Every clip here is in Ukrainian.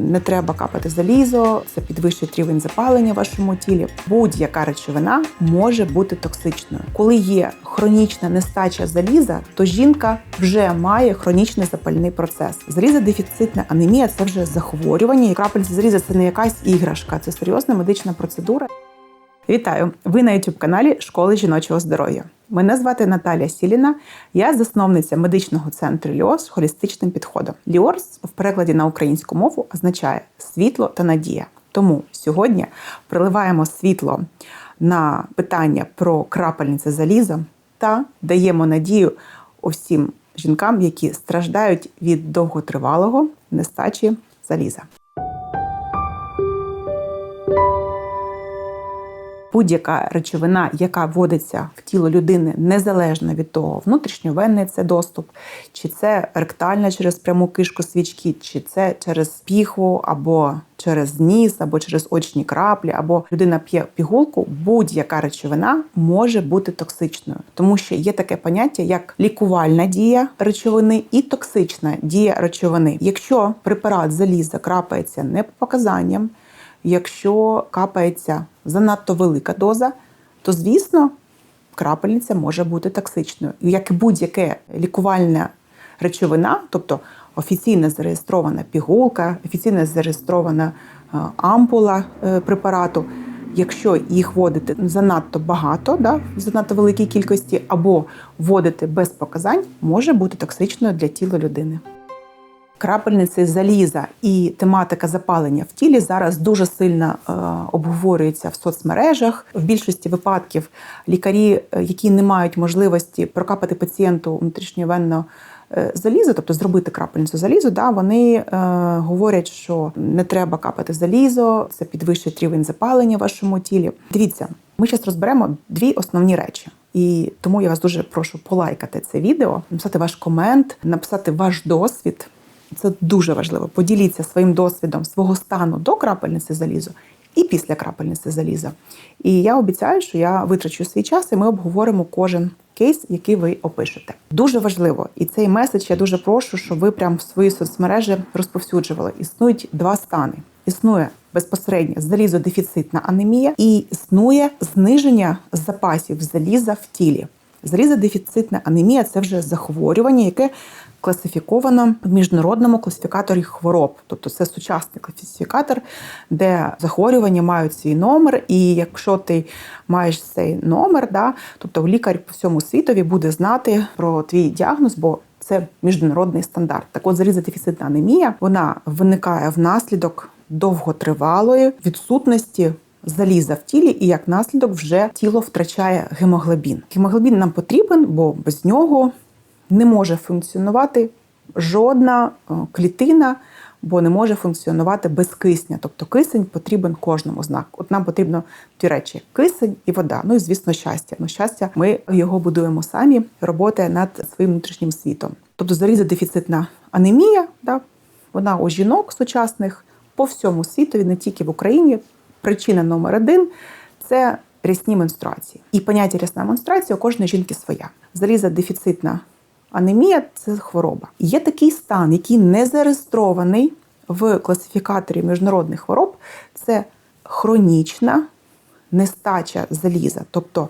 не треба капати залізо, це підвищить рівень запалення в вашому тілі. Будь-яка речовина може бути токсичною. Коли є хронічна нестача заліза, то жінка вже має хронічний запальний процес. Залізодефіцитна анемія це вже захворювання. І крапельця заліза це не якась іграшка, це серйозна медична процедура. Вітаю! Ви на youtube каналі Школи жіночого здоров'я. Мене звати Наталія Сіліна, я засновниця медичного центру Ліос холістичним підходом. Ліорс в перекладі на українську мову означає світло та надія. Тому сьогодні приливаємо світло на питання про крапельнице заліза та даємо надію усім жінкам, які страждають від довготривалого нестачі заліза. Будь-яка речовина, яка вводиться в тіло людини, незалежно від того, внутрішньовенний це доступ, чи це ректальна через пряму кишку свічки, чи це через піхву, або через ніс, або через очні краплі, або людина п'є пігулку, будь-яка речовина може бути токсичною, тому що є таке поняття, як лікувальна дія речовини і токсична дія речовини. Якщо препарат заліза крапається не по показанням, якщо капається занадто велика доза, то звісно крапельниця може бути токсичною. Як і будь-яке лікувальна речовина, тобто офіційно зареєстрована пігулка, офіційно зареєстрована е, ампула е, препарату. Якщо їх вводити занадто багато, да, в занадто великій кількості, або вводити без показань, може бути токсичною для тіла людини. Крапельниці заліза і тематика запалення в тілі зараз дуже сильно е, обговорюється в соцмережах. В більшості випадків лікарі, е, які не мають можливості прокапати пацієнту внутрішньовенно е, залізо, тобто зробити крапельницю залізу, да, вони е, говорять, що не треба капати залізо, це підвищить рівень запалення в вашому тілі. Дивіться, ми зараз розберемо дві основні речі. І тому я вас дуже прошу полайкати це відео, написати ваш комент, написати ваш досвід. Це дуже важливо. Поділіться своїм досвідом свого стану до крапельниці залізу і після крапельниці заліза. І я обіцяю, що я витрачу свій час, і ми обговоримо кожен кейс, який ви опишете. Дуже важливо, і цей меседж я дуже прошу, щоб ви прямо в свої соцмережі розповсюджували. Існують два стани. Існує безпосередньо залізодефіцитна анемія і існує зниження запасів заліза в тілі. Залізодефіцитна анемія це вже захворювання, яке класифіковано в міжнародному класифікаторі хвороб, тобто це сучасний класифікатор, де захворювання мають свій номер. І якщо ти маєш цей номер, да, тобто лікар по всьому світові буде знати про твій діагноз, бо це міжнародний стандарт. Так от залізодефіцитна анемія вона виникає внаслідок довготривалої відсутності. Заліза в тілі, і як наслідок вже тіло втрачає гемоглобін. Гемоглобін нам потрібен, бо без нього не може функціонувати жодна е, клітина, бо не може функціонувати без кисня. Тобто кисень потрібен кожному знак. От нам потрібно дві речі: кисень і вода. Ну і звісно, щастя. Ну, щастя, ми його будуємо самі, роботи над своїм внутрішнім світом. Тобто залізодефіцитна анемія, да, вона у жінок сучасних по всьому світові, не тільки в Україні. Причина номер один це рясні менструації. І поняття рясна менструація у кожної жінки своя. Залізодефіцитна Анемія це хвороба. Є такий стан, який не зареєстрований в класифікаторі міжнародних хвороб. Це хронічна нестача заліза. Тобто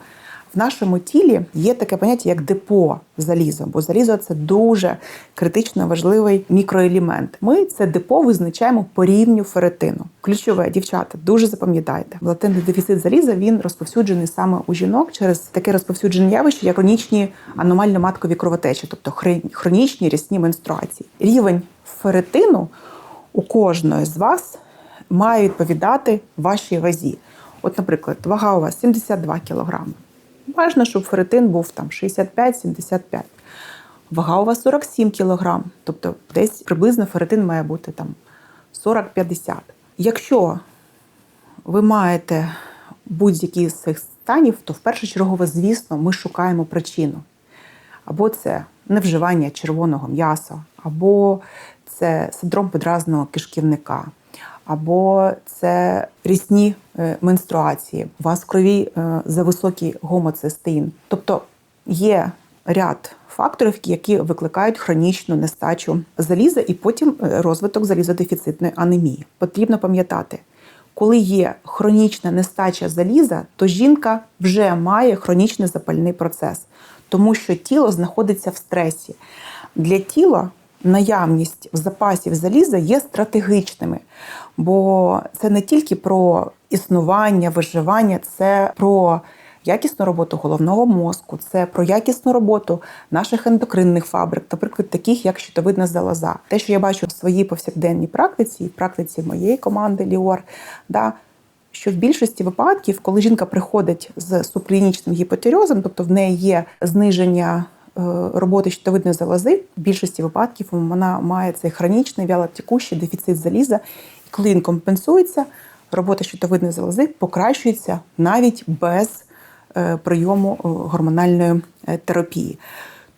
в нашому тілі є таке поняття, як депо заліза, бо залізо це дуже критично важливий мікроелемент. Ми це депо визначаємо по рівню феретину. Ключове дівчата, дуже запам'ятайте. Латентний дефіцит заліза він розповсюджений саме у жінок через таке розповсюджене явище, як хронічні аномально-маткові кровотечі, тобто хронічні рясні менструації. Рівень феретину у кожної з вас має відповідати вашій вазі. От, наприклад, вага у вас 72 кілограми. Важно, щоб ферритин був там 65-75. Вага у вас 47 кг, тобто десь приблизно ферритин має бути там 40-50. Якщо ви маєте будь-які з цих станів, то в першу чергу, звісно, ми шукаємо причину. Або це невживання червоного м'яса, або це синдром подразного кишківника, або це рісні е, менструації, у вас в крові е, зависокий гомоцистеїн. Тобто є ряд факторів, які викликають хронічну нестачу заліза і потім е, розвиток залізодефіцитної анемії. Потрібно пам'ятати, коли є хронічна нестача заліза, то жінка вже має хронічний запальний процес, тому що тіло знаходиться в стресі. Для тіла наявність запасів заліза є стратегічними, бо це не тільки про існування, виживання, це про якісну роботу головного мозку, це про якісну роботу наших ендокринних фабрик, наприклад, таких як щитовидна залоза. Те, що я бачу в своїй повсякденній практиці, в практиці моєї команди Ліор, да, що в більшості випадків, коли жінка приходить з субклінічним гіпотирозом, тобто в неї є зниження е, роботи щитовидної залози, в більшості випадків вона має цей хронічний вялотекущий дефіцит заліза, коли він компенсується, робота щитовидної залози покращується навіть без е, прийому е, гормональної е, терапії.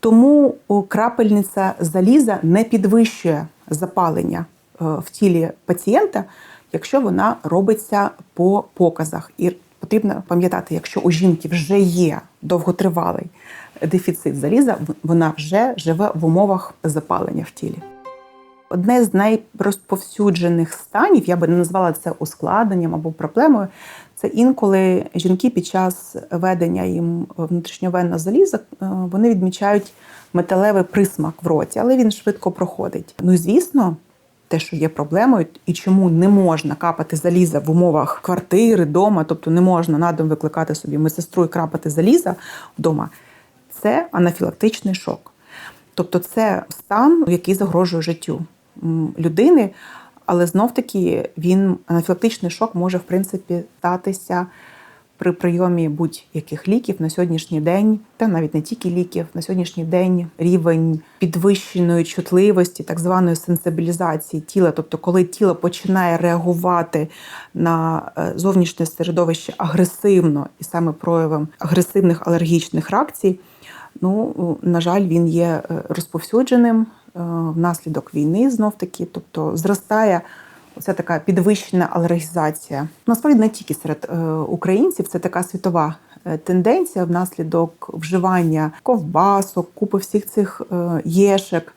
Тому крапельниця заліза не підвищує запалення в тілі пацієнта, якщо вона робиться по показах. І потрібно пам'ятати, якщо у жінки вже є довготривалий дефіцит заліза, вона вже живе в умовах запалення в тілі. Одне з найрозповсюджених станів, я би не назвала це ускладненням або проблемою, це інколи жінки під час ведення їм внутрішньовенного заліза е, вони відмічають металевий присмак в роті, але він швидко проходить. Ну звісно, те, що є проблемою, і чому не можна капати заліза в умовах квартири, дома, тобто не можна на дом викликати собі медсестру і крапати заліза вдома, це анафілактичний шок. Тобто це стан, який загрожує життю людини, але знов таки він анафілактичний шок може в принципі статися при прийомі будь-яких ліків на сьогоднішній день, та навіть не тільки ліків, на сьогоднішній день рівень підвищеної чутливості, так званої сенсибілізації тіла, тобто коли тіло починає реагувати на е, зовнішнє середовище агресивно і саме проявом агресивних алергічних реакцій, ну на жаль, він є е, розповсюдженим внаслідок війни знов таки, тобто зростає. Це така підвищена алергізація. Насправді не тільки серед е, українців, це така світова е, тенденція внаслідок вживання ковбасок, купи всіх цих е, єшек,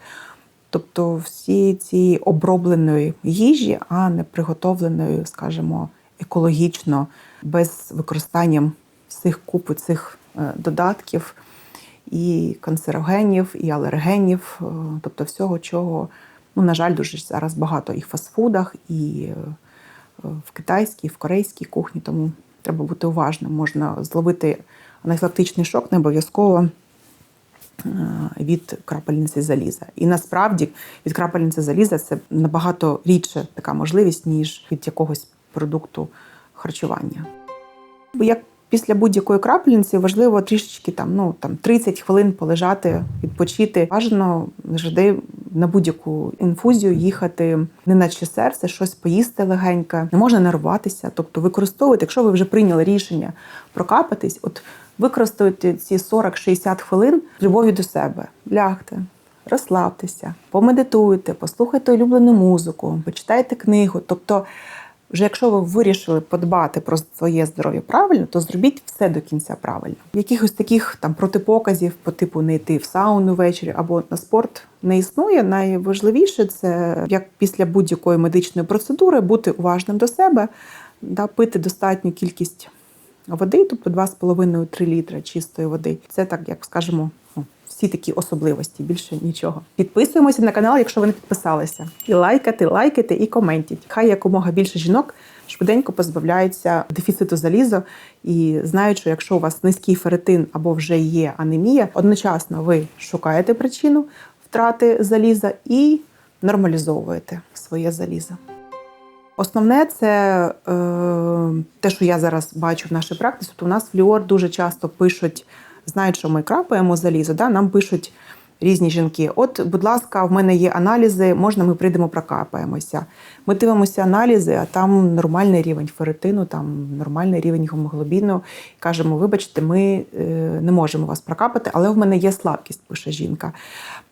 тобто всі ці обробленої їжі, а не приготовленої, скажімо, екологічно, без використання всіх купи цих е, додатків і канцерогенів, і алергенів, е, тобто всього, чого, ну, на жаль, дуже зараз багато і в фастфудах, і е, в китайській, і в корейській кухні, тому треба бути уважним. Можна зловити анафілактичний шок, не обов'язково е, від крапельниці заліза. І насправді від крапельниці заліза це набагато рідше така можливість, ніж від якогось продукту харчування. Як після будь-якої крапельниці важливо трішечки там, ну там 30 хвилин полежати, відпочити. Бажано завжди на будь-яку інфузію їхати, не наче серце, щось поїсти легеньке. Не можна нервуватися, тобто використовуйте, якщо ви вже прийняли рішення прокапатись, от використовуйте ці 40-60 хвилин з любов'ю до себе. Лягте. Розслабтеся, помедитуйте, послухайте улюблену музику, почитайте книгу. Тобто, вже якщо ви вирішили подбати про своє здоров'я правильно, то зробіть все до кінця правильно. Якихось таких там протипоказів по типу не йти в сауну ввечері або на спорт не існує. Найважливіше це як після будь-якої медичної процедури бути уважним до себе, да, пити достатню кількість води, тобто 2,5-3 літра чистої води. Це так, як скажемо, всі такі особливості, більше нічого. Підписуємося на канал, якщо ви не підписалися. І лайкати, лайкати і коментіть. Хай якомога більше жінок швиденько позбавляються дефіциту заліза і знають, що якщо у вас низький ферритин або вже є анемія, одночасно ви шукаєте причину втрати заліза і нормалізовуєте своє залізо. Основне це е, те, що я зараз бачу в нашій практиці. То у нас в Ліор дуже часто пишуть, знають, що ми крапаємо залізо. Да? Нам пишуть різні жінки. От, будь ласка, в мене є аналізи, можна ми прийдемо прокапаємося. Ми дивимося аналізи, а там нормальний рівень ферритину, там нормальний рівень гемоглобіну. Кажемо, вибачте, ми е, не можемо вас прокапати, але в мене є слабкість, пише жінка.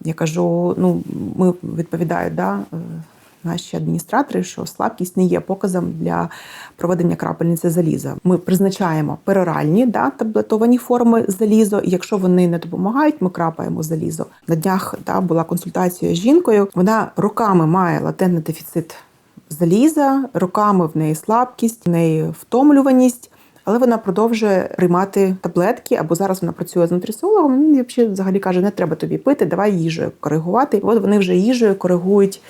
Я кажу: ну, ми відповідаю, да. Наші адміністратори, що слабкість не є показом для проведення крапельниці заліза. Ми призначаємо пероральні да, таблетовані форми залізо. І якщо вони не допомагають, ми крапаємо залізо. На днях да, була консультація з жінкою. Вона роками має латентний дефіцит заліза, роками в неї слабкість, в неї втомлюваність. Але вона продовжує приймати таблетки, або зараз вона працює з нутриціологом. Він взагалі каже, не треба тобі пити, давай їжею коригувати. От вони вже їжею коригують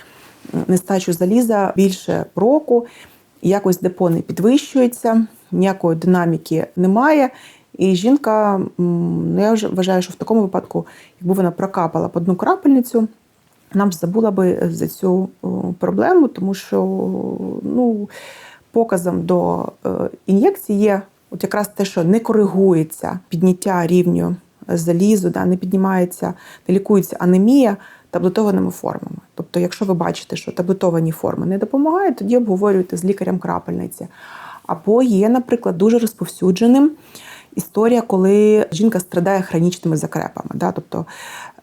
нестачу заліза більше року, якось депо не підвищується, ніякої динаміки немає. І жінка, ну я вже вважаю, що в такому випадку, якби вона прокапала по одну крапельницю, нам б забула би за цю проблему, тому що ну, показом до е, ін'єкції є от якраз те, що не коригується підняття рівню залізу, да, не піднімається, не лікується анемія таблетованими формами. Тобто, якщо ви бачите, що таблетовані форми не допомагають, тоді обговорюйте з лікарем крапельниці. Або є, наприклад, дуже розповсюдженим історія, коли жінка страдає хронічними закрепами. Да? Тобто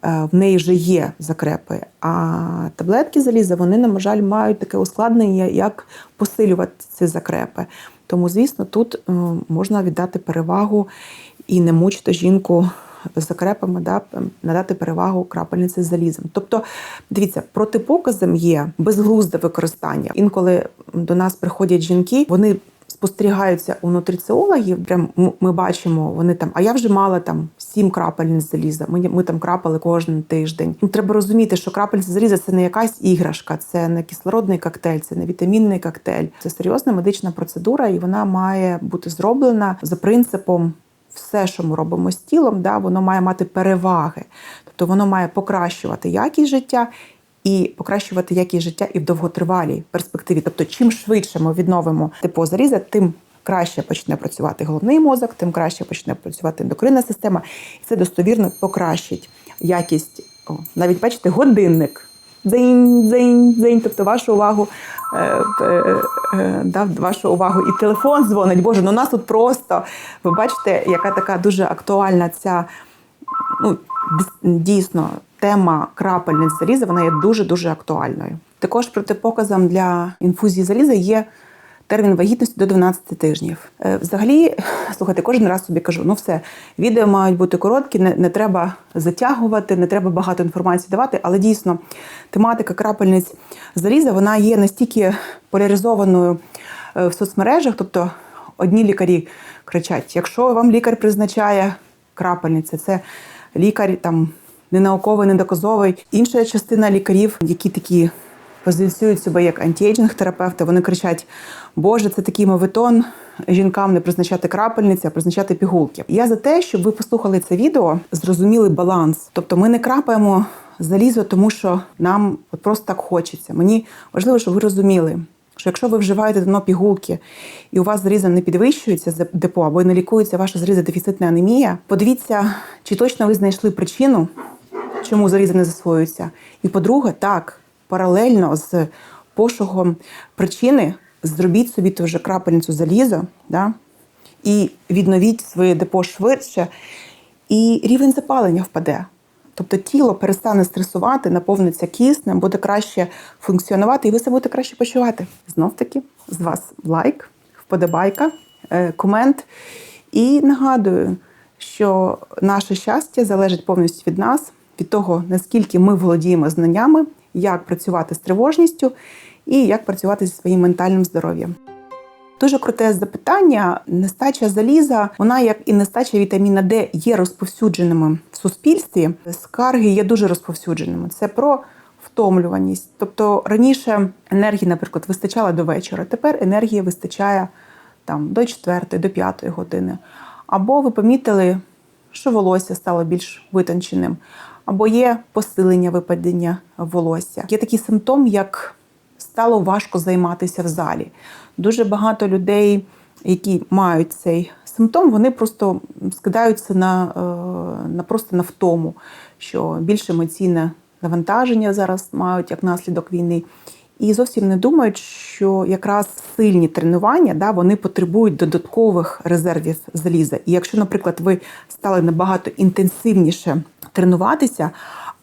е, в неї вже є закрепи, а таблетки заліза, вони, на жаль, мають таке ускладнення, як посилювати ці закрепи. Тому, звісно, тут е, можна віддати перевагу і не мучити жінку закрепами, да, надати перевагу крапельниці з залізом. Тобто, дивіться, протипоказом є безглузде використання. Інколи до нас приходять жінки, вони спостерігаються у нутриціологів. Прям ми бачимо, вони там, а я вже мала там сім крапельниць заліза. Ми, ми там крапали кожен тиждень. Ну, треба розуміти, що крапельниця заліза це не якась іграшка, це не кислородний коктейль, це не вітамінний коктейль. Це серйозна медична процедура, і вона має бути зроблена за принципом. Все, що ми робимо з тілом, да, воно має мати переваги, тобто воно має покращувати якість життя і покращувати якість життя і в довготривалій перспективі. Тобто, чим швидше ми відновимо типу заріза, тим краще почне працювати головний мозок, тим краще почне працювати ендокринна система, і це достовірно покращить якість. О, навіть бачите, годинник. Дзень, дзень, дзень, тобто вашу увагу е, е, е, да, вашу увагу і телефон дзвонить. Боже, ну у нас тут просто ви бачите, яка така дуже актуальна ця ну, дійсно тема крапельниць заліза, вона є дуже-дуже актуальною. Також протипоказом для інфузії заліза є термін вагітності до 12 тижнів. Е, Взагалі, слухайте, кожен раз собі кажу: ну все, відео мають бути короткі, не, не треба затягувати, не треба багато інформації давати, але дійсно тематика крапельниць заліза вона є настільки поляризованою е, в соцмережах, тобто одні лікарі кричать: якщо вам лікар призначає крапельниці, це лікар там не науковий, не. Інша частина лікарів, які такі позиціюють себе як антіейджинг терапевти, вони кричать: Боже, це такий моветон жінкам не призначати крапельниці, а призначати пігулки. Я за те, щоб ви послухали це відео, зрозуміли баланс. Тобто, ми не крапаємо залізо, тому що нам от просто так хочеться. Мені важливо, щоб ви розуміли. Що якщо ви вживаєте давно пігулки і у вас заріза не підвищується за депо або не лікується ваша заріза дефіцитна анемія, подивіться, чи точно ви знайшли причину, чому зарізи не засвоюються. І по-друге, так, паралельно з пошуком причини зробіть собі ту вже крапельницю заліза, да, і відновіть своє депо швидше, і рівень запалення впаде. Тобто тіло перестане стресувати, наповниться киснем, буде краще функціонувати, і ви себе будете краще почувати. Знов таки, з вас лайк, вподобайка, е, комент. І нагадую, що наше щастя залежить повністю від нас, від того, наскільки ми володіємо знаннями, як працювати з тривожністю і як працювати зі своїм ментальним здоров'ям. Дуже круте запитання. Нестача заліза, вона, як і нестача вітаміна Д, є розповсюдженими в суспільстві. Скарги є дуже розповсюдженими. Це про втомлюваність. Тобто раніше енергії, наприклад, вистачало до вечора. Тепер енергії вистачає там до 4, до 5 години. Або ви помітили, що волосся стало більш витонченим, або є посилення випадіння волосся. Є такий симптом, як стало важко займатися в залі. Дуже багато людей, які мають цей симптом, вони просто скидаються на, е, на просто на втому, що більше емоційне навантаження зараз мають як наслідок війни. І зовсім не думають, що якраз сильні тренування да, вони потребують додаткових резервів заліза. І якщо, наприклад, ви стали набагато інтенсивніше тренуватися,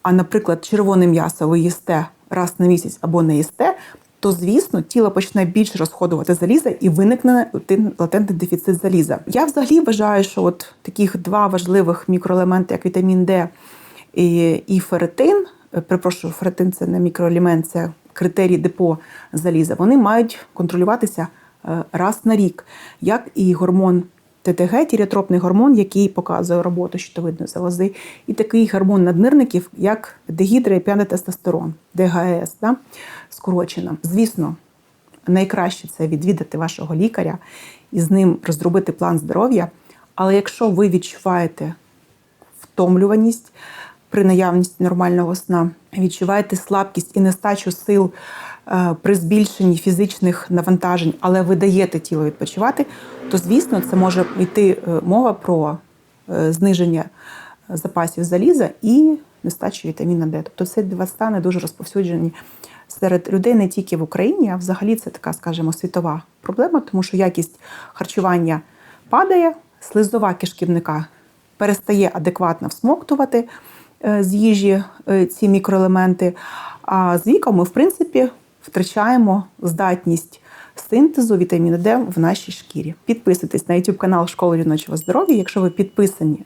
а, наприклад, червоне м'ясо ви їсте раз на місяць або не їсте, то звісно тіло почне більше розходувати заліза і виникне латентний дефіцит заліза. Я взагалі вважаю, що от таких два важливих мікроелементи, як вітамін Д і, і ферритин, е, перепрошую, ферритин це не мікроелемент, це критерій депо заліза. Вони мають контролюватися е, раз на рік, як і гормон ТТГ, тіріотропний гормон, який показує роботу щитовидної залози, і такий гормон наднирників, як дегідроепіандотестостерон, ДГС, да? скорочено. Звісно, найкраще це відвідати вашого лікаря і з ним розробити план здоров'я. Але якщо ви відчуваєте втомлюваність при наявності нормального сна, відчуваєте слабкість і нестачу сил при збільшенні фізичних навантажень, але ви даєте тілу відпочивати, то звісно це може йти е, мова про е, зниження запасів заліза і нестачу вітаміна Д. Тобто це два стани дуже розповсюджені серед людей не тільки в Україні, а взагалі це така, скажімо, світова проблема, тому що якість харчування падає, слизова кишківника перестає адекватно всмоктувати е, з їжі е, ці мікроелементи. А з віком ми, в принципі, втрачаємо здатність синтезу вітаміну Д в нашій шкірі. Підписуйтесь на YouTube канал Школи жіночого здоров'я. Якщо ви підписані,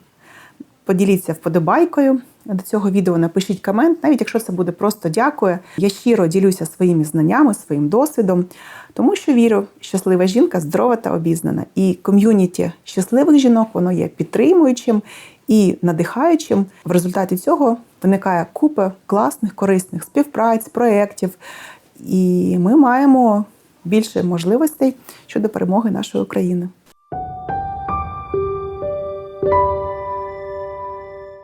поділіться вподобайкою до цього відео, напишіть комент, навіть якщо це буде просто дякую. Я щиро ділюся своїми знаннями, своїм досвідом, тому що вірю, щаслива жінка здорова та обізнана. І ком'юніті щасливих жінок воно є підтримуючим і надихаючим. В результаті цього виникає купа класних, корисних співпраць, проєктів, і ми маємо більше можливостей щодо перемоги нашої України.